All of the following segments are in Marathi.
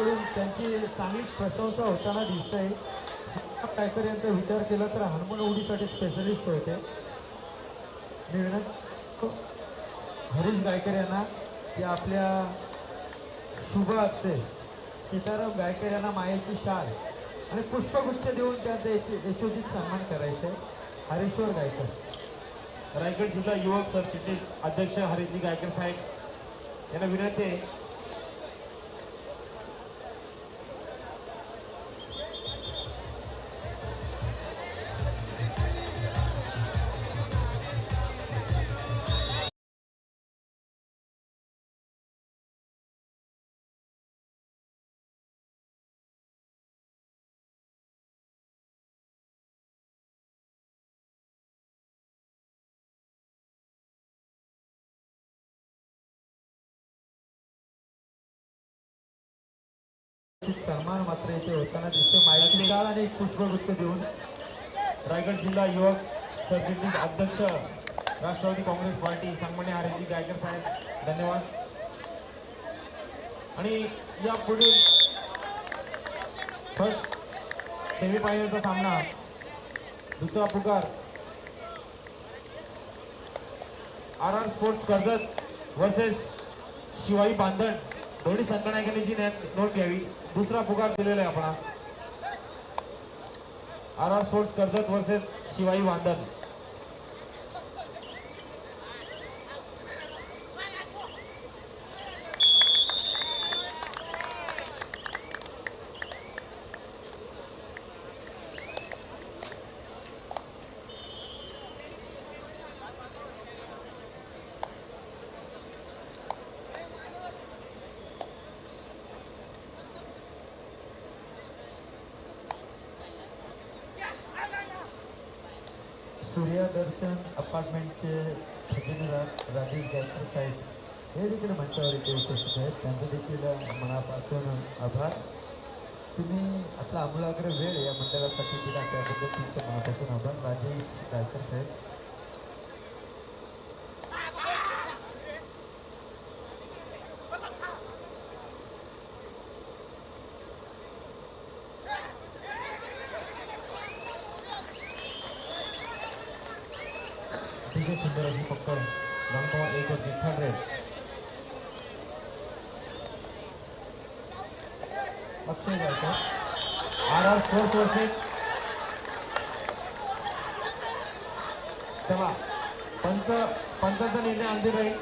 लोकांकडून त्यांची चांगली प्रशंसा होताना दिसतंय. गायकर यांचा विचार केला तर हनुमान उडीसाठी स्पेशलिस्ट होते. निर्णय हरीश गायकर यांना की आपल्या शुभ असते सीताराम गायकर यांना मायेची शाल आणि पुष्पगुच्छ देऊन त्यांचा यश- यशोचित सन्मान करायचे. हरेश्वर गायकर रायगड जिल्हा युवक सरचिटणीस अध्यक्ष हरिजी गायकर साहेब यांना विनंती आहे सन्मान मात्र इथे होताना दिसतो मायेची शाल आणि पुष्पगुच्छ देऊन रायगड जिल्हा युवक सरचिटणीस अध्यक्ष राष्ट्रवादी काँग्रेस पार्टी सन्मान्य हरिजी गायकर साहेब धन्यवाद. आणि या पुढील फर्स्ट सेमीफायनलचा सामना दुसरा पुकार R R sports Karjat versus Shivai Bandhan. दोन्ही संघनायकांनी जी नोंद घ्यावी. दुसरा पुकार दिलेला आहे आपण आरा स्पोर्ट्स कर्जत वर्सेस शिवाई वांदन. दर्शन अपार्टमेंटचे ठेकेदार राजेश गायकर साहेब हे देखील मंचावर इथे उपस्थित आहेत. त्यांचं देखील मनापासून आभार. तुम्ही आपला आमूलाग्र वेळ या मंडळासाठी दिला त्याबद्दल तुमचं मनापासून आभार. राजेश गायकर साहेब अतिशय सुंदर अशी पक्कड रंगवा एक वरती third Akshay Gaikar R R sports versus चला. पंच पंचाचा निर्णय अंतिम राहील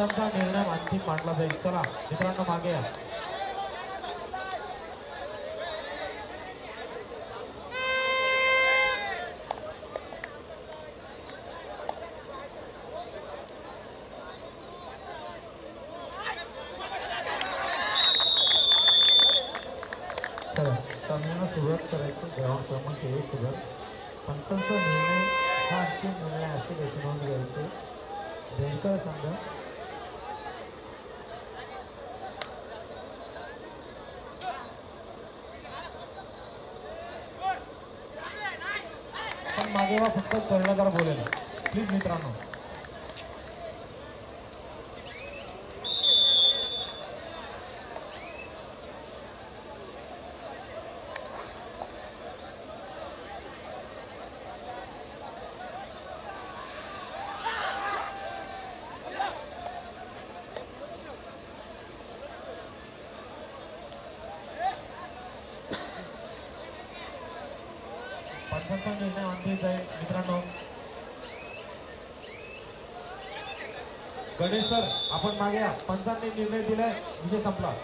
पंचांचा निर्णय अंतिम मांडला जाईल. चला मित्रांनो मागे या. सामन्याला सुरुवात करायचं ग्राउंड क्रमांक एक पंचांचा निर्णय हा अंतिम निर्णय असेल याची नोंद घ्यायची संघ पण फक्त कर्णधार बोलेल. प्लीज मित्रांनो. पंचांचा निर्णय अंतिम जाईल मित्रांनो. गणेश सर आपण मागे पंचांनी निर्णय दिलाय विजय संपला.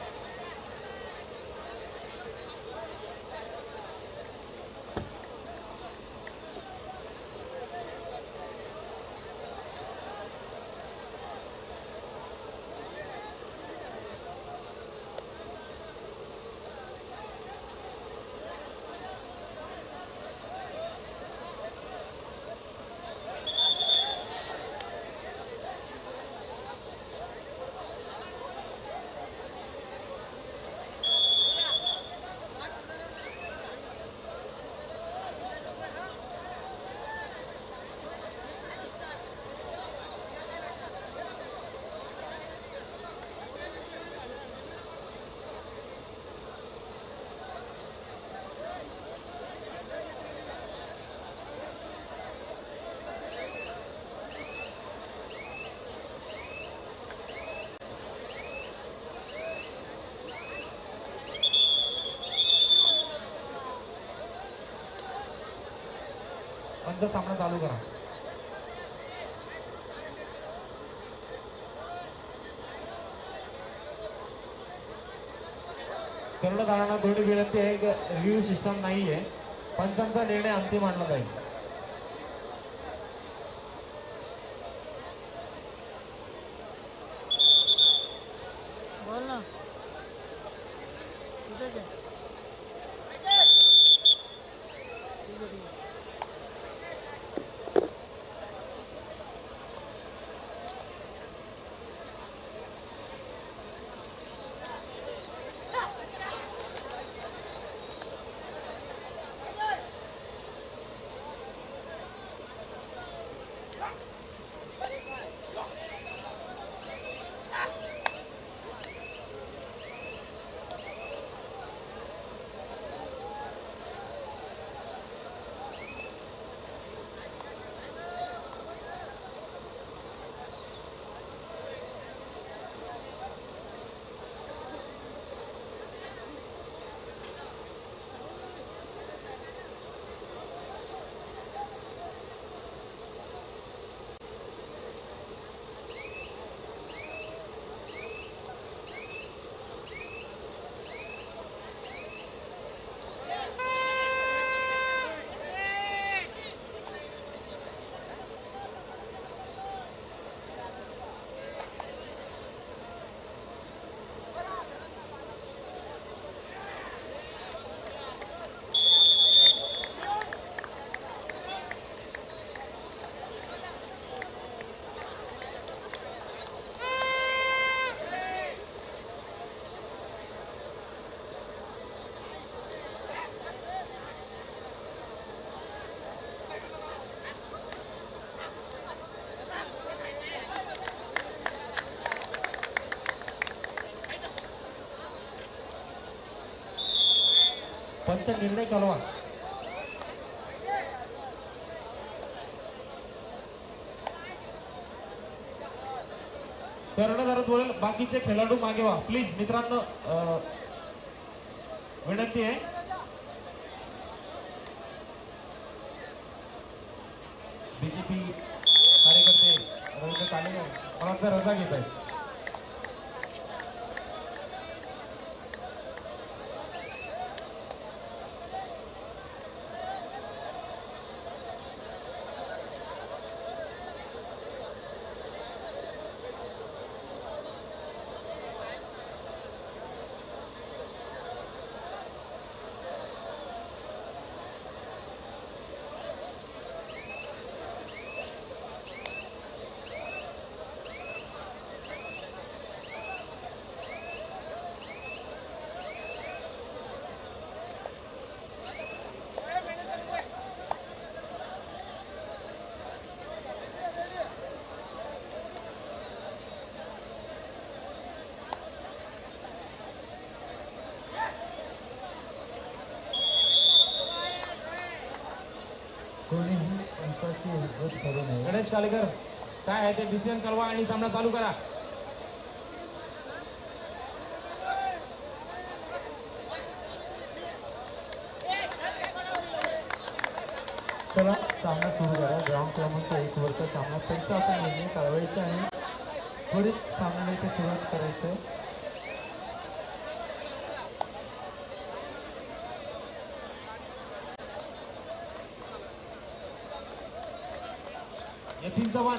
सामना चालू करा. कर्णधारांना थोडी विनंती आहे रिव्ह्यू सिस्टम नाही आहे पंचांचा निर्णय अंतिम आणला जाईल. बोल ना. पंच निर्णय कळवा कर्णधारात बोलेल बाकीचे खेळाडू मागे व्हा. प्लीज मित्रांनो विनंती आहे. बीजेपी कार्यकर्ते रवींद्र कालेकर मला रजा घेत आहेत निलेश कालेकर. काय आहे ते डिसिजन कळवा आणि सामना चालू करा. चला सामना सुरू करा. ग्राउंड क्रमांक एक वरचा सामना. त्यांचा आपण निर्णय कळवायचे आणि त्वरित सामन्याला इथे सुरुवात करायचं. यतीन चव्हाण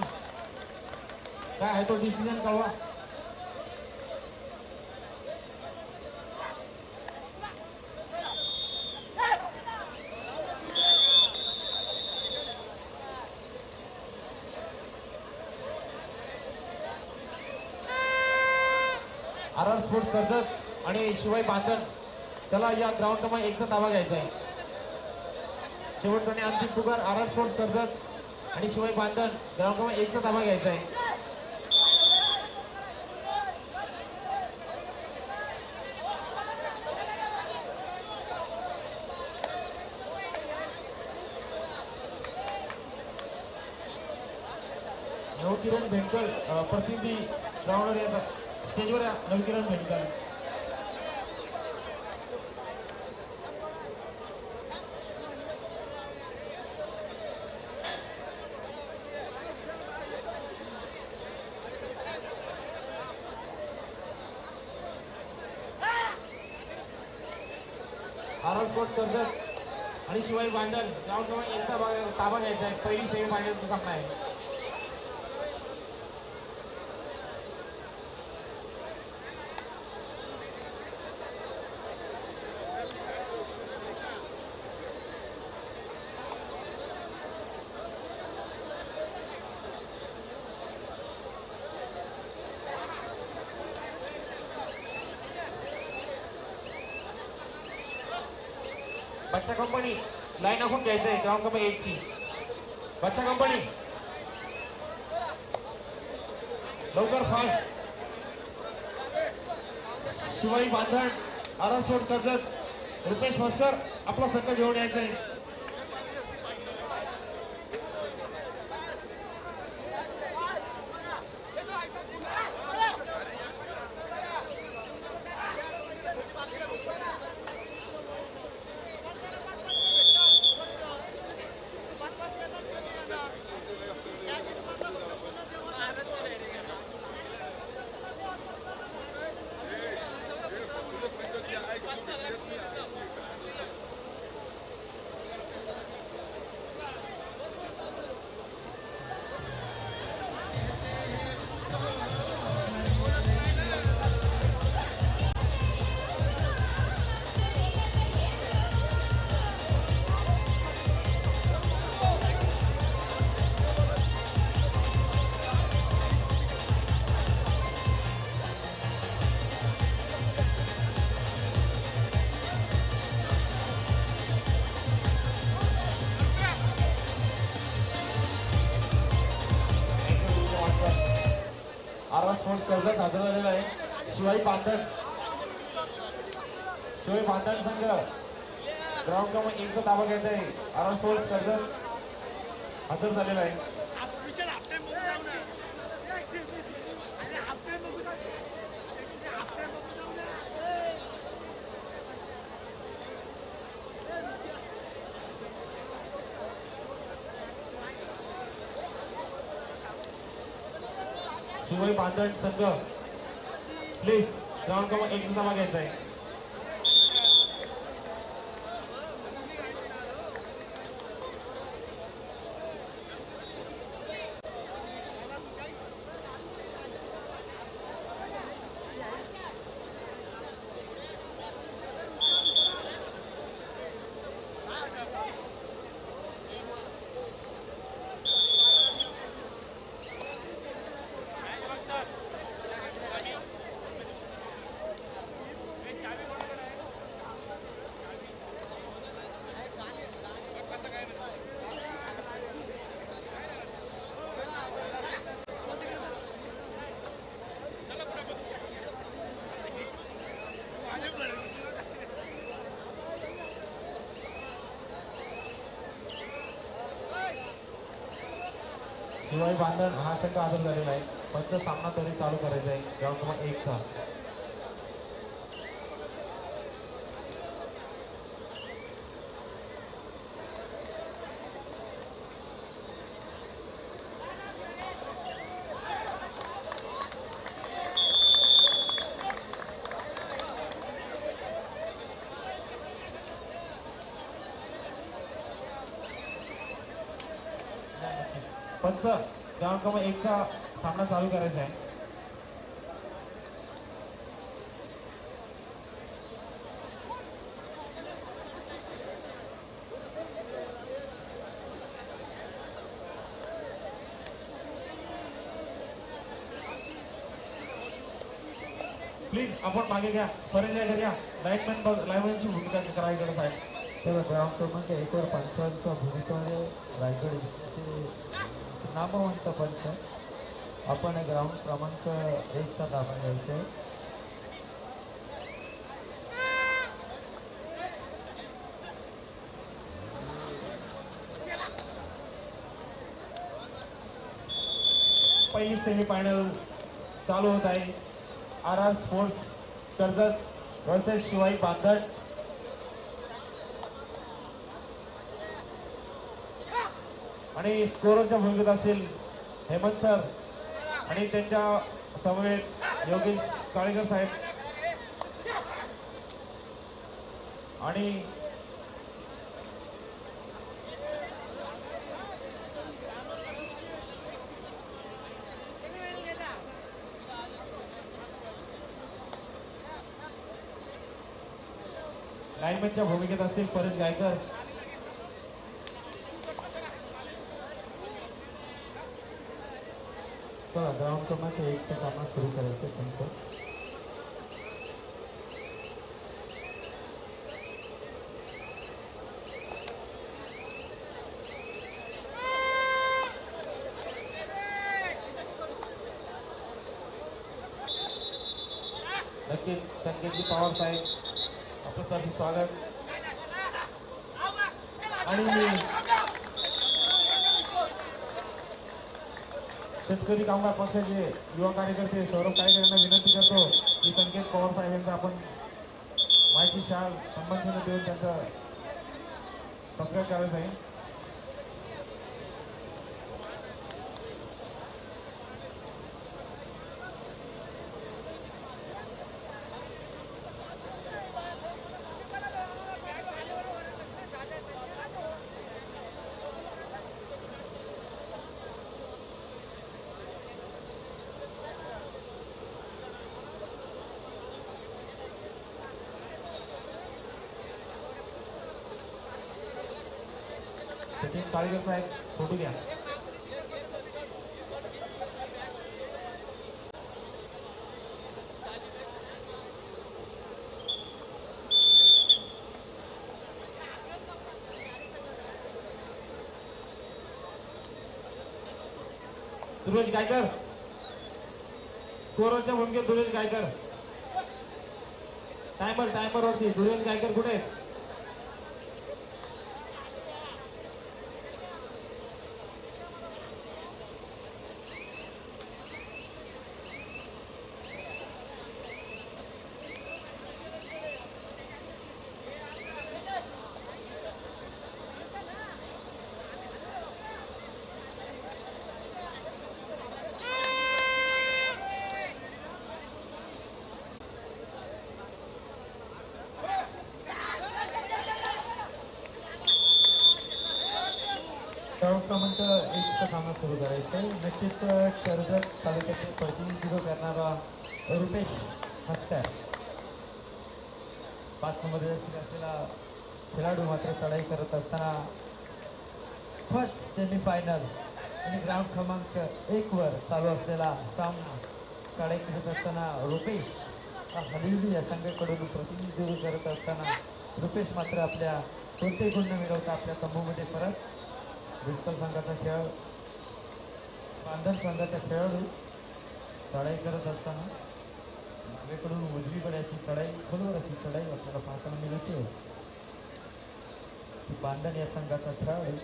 काय आहे तो डिसिजन कळवा. आर आर स्पोर्ट्स कर्जत आणि शिवाय बांधन चला या ग्राउंड क्रमांक एकचा ताबा घ्यायचा आहे. शेवटचा आणि अंतिम पुकार आर आर स्पोर्ट्स कर्जत. आणि शिवाय बांधन ग्राउंड क्रमांक एकचा ताबा घ्यायचा आहे. नवकिरण भेंडकर अ, प्रतिनिधी ग्राउंडवर येतात. स्टेजवर या Navkiran Bhendkar R R sports Karjat आणि शिवाय बांधण ग्राउंड क्रमांक एकचा ताबा घ्यायचा आहे. पहिली सेमीफायनलचा सामना आहे. बच्चा कंपनी लाईन आखून घ्यायचं आहे ग्राउंड क्रमांक एकची बच्चा कंपनी लवकर fast. Shivai Bandhan R sport Karjat Rupesh Bhaskar आपला संघ घेऊन यायचा आहे स्पोर्ट्स कर्जत हजर झालेला आहे. शिवाई पांढर शिवाई पांढर संघ. ग्राउंड क्रमांक एकचा ताबा घ्यायचा आहे. आर स्पोर्ट्स कर्जत हजर झालेला आहे. दुबई पाचड संघ. प्लीज ग्राउंड क्रमांक एकचा ताबा घ्यायचा आहे शिवाई बांधण हा संघ हजर झालेला आहे पंच सामना तरी चालू करायचा आहे. ग्राउंड क्रमांक एकचा पंच ग्राउंड क्रमांक एकचा सामना चालू करायचा आहे. प्लीज आपण मागे घ्या. परिचय घ्या लाईनमॅन लाईनमॅनची भूमिका करावी गरज आहे तर ग्राउंड क्रमांक एकवर पंचांचा भूमिका रायगड नामवंत पंच. आपण ग्राउंड क्रमांक एकचा ताबा घ्यायचा. आहे पहिली सेमीफायनल चालू होत आहे. R R sports Karjat versus Shivai Bandhan आणि स्कोरच्या भूमिकेत असेल हेमंत सर आणि त्यांच्या समवेत योगेश काळेकर साहेब. आणि लाईनमॅनच्या भूमिकेत असतील परेश गायकर. चला ग्राउंड क्रमांक एक ते कामं सुरू करायचं त्यांचं. नक्कीच संकेतजी पवार साहेब आपल्यासाठी स्वागत. आणि शेतकरी कामगार पक्षाचे युवा कार्यकर्ते सौरभ कायकर यांना विनंती करतो की संकेत पवार साहेब यांचा आपण माहिती शाल संबंधित देऊन त्यांचा सत्कार करायला जाईल. सतीश काळीकर साहेब फोटो घ्या. दुर्वेश गायकर. स्कोरच्या भूमिकेत दुर्वेश गायकर. टायमर टायमर वरती. दुर्वेश गायकर कुठे? आहेत? एकचं कामं सुरू करायचं आहे नक्कीच कर्जत तालुक्याचे प्रतिनिधित्व करणारा रुपेश हस्कर पाच नंबर असलेला खेळाडू मात्र चढाई करत असताना फर्स्ट सेमीफायनल आणि ग्राउंड क्रमांक एक वर चालू असलेला सामना चढाई करत असताना रुपेश हलिवली या संघाकडून प्रतिनिधित्व करत असताना रुपेश मात्र आपल्या कोणते गुण मिळवता आपल्या तंबूमध्ये परत विठ्ठल संघाचा खेळ बांधण संघाचा खेळाडू चढाई करत असताना डावीकडून उजवीकडे अशी चढाई खोलवर अशी चढाई आपल्याला पाहताना मिळते. बांधण या संघाचा खेळाडू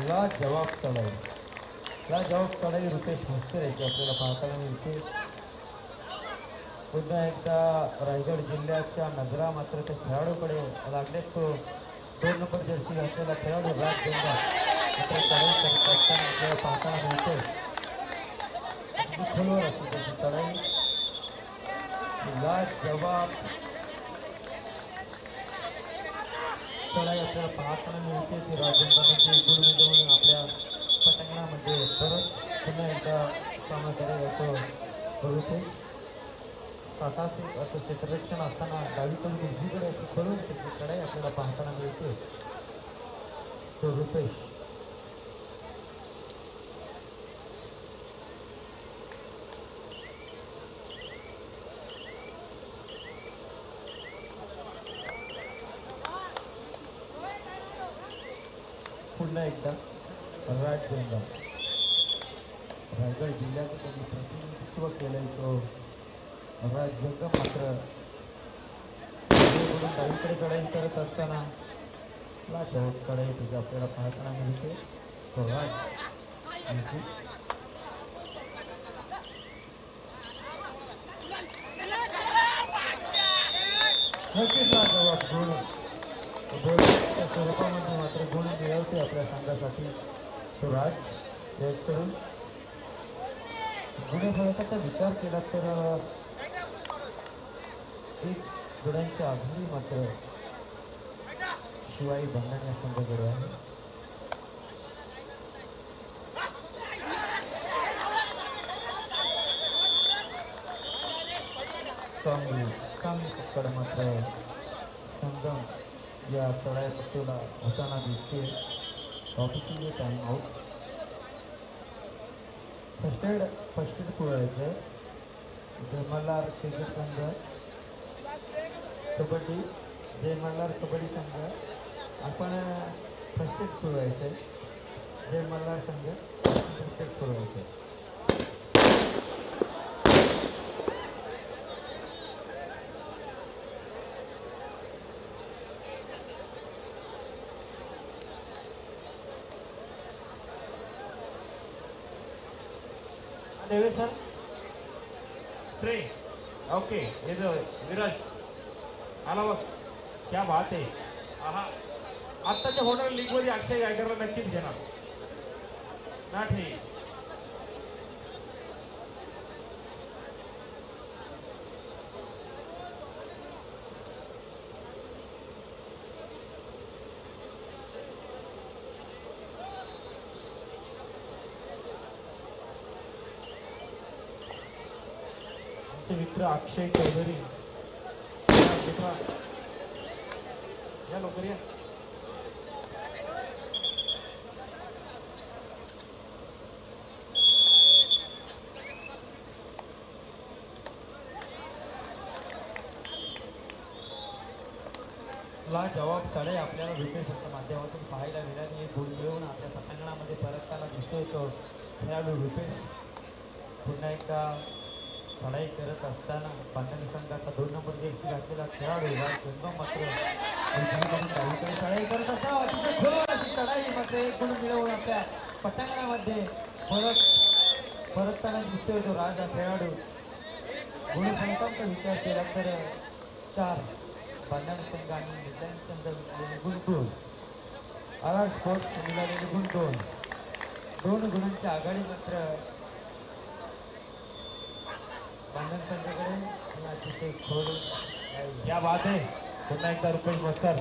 ला जवाब तळाई या जवाब तळाई रुपेश मस्कर याची आपल्याला पाहताना मिळते पुन्हा एकदा रायगड जिल्ह्याच्या नजरा मात्र त्या खेळाडूकडे लागले तो दोन नंबर जर्सी घातलेला खेळाडू राज गंगा. मात्र चढाई करत असताना आपल्याला पाहताना मिळते खोलवर असते त्याची तळाई. ला जवाब चढाई आपल्याला पाहताना मिळते की राजस्थानाचे गुण मिळवून आपल्या पतंगणामध्ये परत पुन्हा एकदा कामाकडे येतो. रुपेश स्वतःचे असं क्षेत्ररक्षण असताना डावीकडून उजवीकडे असं करून त्याची चढाई आपल्याला पाहताना मिळते. तो रुपेश. पुन्हा एकदा राज राजगंगा रायगड जिल्ह्याचं त्यांनी प्रतिनिधित्व केलंय तो राज राजगंगा मात्र उजवीकडून डावीकडे करत असताना ला शेवटकडे तिथे आपल्याला पाहताना मिळते तो राज नक्कीच ना जबाब गुण गोलच्या स्वरूपामध्ये मात्र गुण मिळवते आपल्या संघासाठी. सुराज राज याकडून गुणफलकाचा विचार केला तर एक गुणांच्या आघाडी मात्र शिवाई बंधन या संघाकडे आहे. चांगली चांगली पकड मात्र संगम या चढाई पट्टीला होताना दिसते official time out first aid first aid पुरवायचं Jai cricket संघ. कबड्डी जय मल्हार कबड्डी संघ. आपण फर्स्ट एड पुरवायचं जय मल्हार संघ फर्स्ट एड पुरवायचं देवे सर स्प्रे ओके हे जो विराज आला बघ क्या बात आहे आहा आत्ताच्या होणार लीगमध्ये अक्षय गायकरला नक्कीच घेणार ना ठीक आमचे मित्र अक्षय चौधरी या लवकर या. ला जवाब तडे आपल्याला विकेटच्या माध्यमातून पाहायला मिळाली गुण मिळवून आपल्या पटांगणामध्ये परतताना दिसतोय तो. खेळाडू रुपेश पुन्हा एकदा लढाई करत असताना पांढरी संघाचा दोन नंबर जर्सी घातलेला खेळाडू हा चंदम मात्र. लढाई करत असताना अतिशय खोल अशी मात्र गुण मिळवून आपल्या पटांगणामध्ये परत परतताना दिसतोय तो राजा खेळाडू. गुणसंख्यांचा विचार केला तर चार बांधण संघ आणि निजाम संघ मिळालेले गुण दोन स्पोर्ट्स मिळालेले गुण दोन दोन गुणांची आघाडी मात्र या क्या बात आहे पुन्हा एकदा रुपेश मस्कर.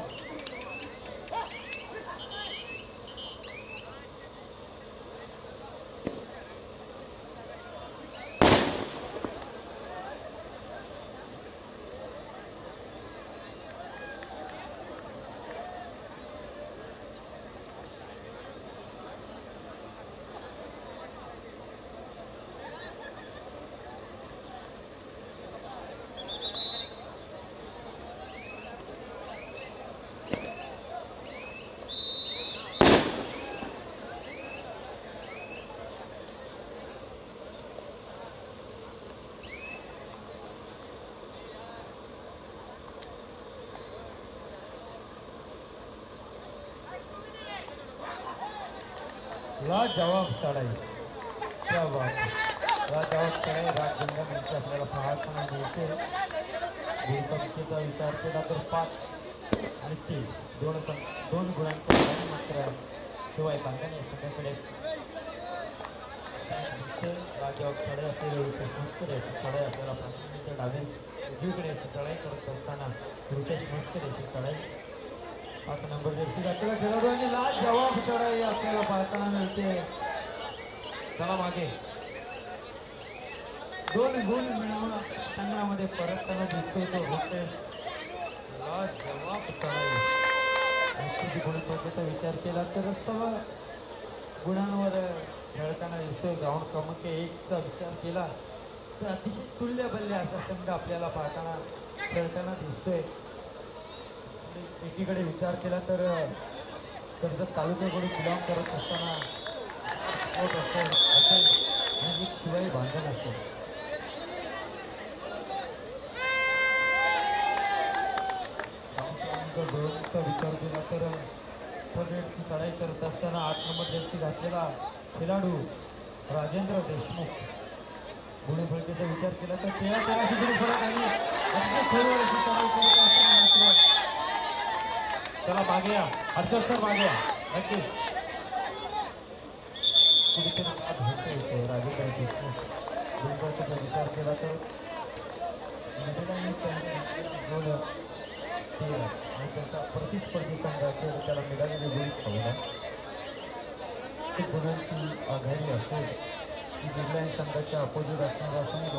ला जवाब चढाई. क्या बात है. ला जवाब चढाई. राजगंगा जंगम यांची आपल्याला पाहताना मिळते. गुणपंक्तीचा विचार केला तर पाच आणि तीन. दोन दोन गुणांचा मात्र शिवाय बांधण सगळ्याकडे. संघाकडे चढाई असलेले रुपेश चढाई आपल्याला पाहताना डावे. उजवीकडे चढाई करत असताना रुपेश मस्कर चढाई. पाच नंबर व्यक्ती घातलेला खेळाडू आणि लाल जवाब चढाई आपल्याला पाहताना मिळते. चला मागे. दोन गुण मिळवून संघामध्ये परतताना दिसतोय तो होते लाल जवाब चढाई निश्चित विचार केला तर सर्व गुणांवर खेळताना दिसतोय. ग्राउंड क्रमांक एकचा विचार केला तर अतिशय तुल्य बल्ले असा संघ आपल्याला पाहताना खेळताना दिसतोय. एकीकडे विचार केला तर कर्जत तालुक्याकडून बिलॉंग करत असताना होत असेल असेल आणि एक शिवाई बांधण असेल क्रमांक विचार केला तर सगळ्यांची चढाई करत असताना आठ नंबर जर्सी घातलेला खेळाडू राजेंद्र देशमुख. गुणफलतेचा विचार केला तर तेरा तेराशे गुणफलक आणि अतिशय खोलवर चढाई करत असताना मात्र चला मागे या. हर्षद सर मागे या. नक्कीच विचार केला तर न्यूझीलंडने आणि त्यांचा प्रतिस्पर्धी संघाचे त्याला मिळालेली गुण पाहिला गुणांची आघाडी असेल की न्यूझीलंड संघाच्या अपोजिट असणारा संघ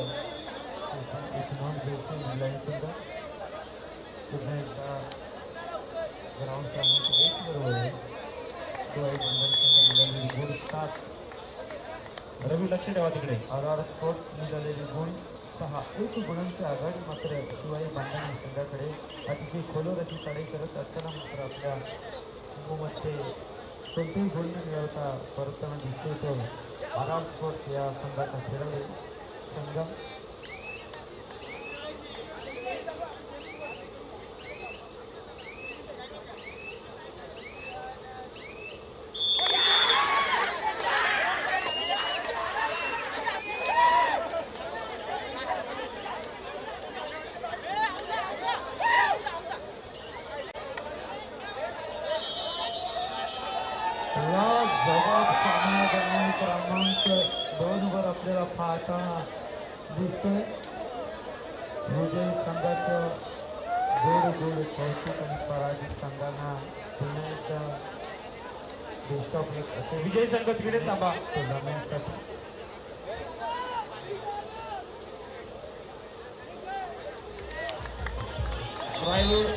त्याची एक नॉन घ्यायची न्यूझीलंड संघ पुन्हा एकदा ग्राउंड क्रमांक एक बरोबर आहे तो एक न्यूझीलंड गुण सात रवी लक्ष ठेवा तिकडे. आधार आर स्पोर्ट्स निघालेली गुण सहा. एक गुणांची आघाडी मात्र शिवाई बांधणी संघाकडे. अतिशय खोलवर अशी चढाई करत असताना मात्र आपल्या मुंबईमध्ये कोणतेही गोल न मिळवता परतताना दिसतोय तो. आर आर या संघाचा खेळाडू संघ या जगात समाधानी क्रमांक दोन वर आपल्याला पाहताना दिसतोय विजय संघाचं गोड गोड कौतुक आणि पराजित संघांना पुन्हा एकदा बेस्ट ऑफ लक असे विजय संघ तिकडे थांबा टुर्नामेंटसाठी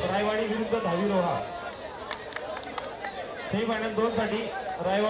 रायवाडी विरुद्ध धावी रोहा सेमी फायनल दोन साठी रायवाडी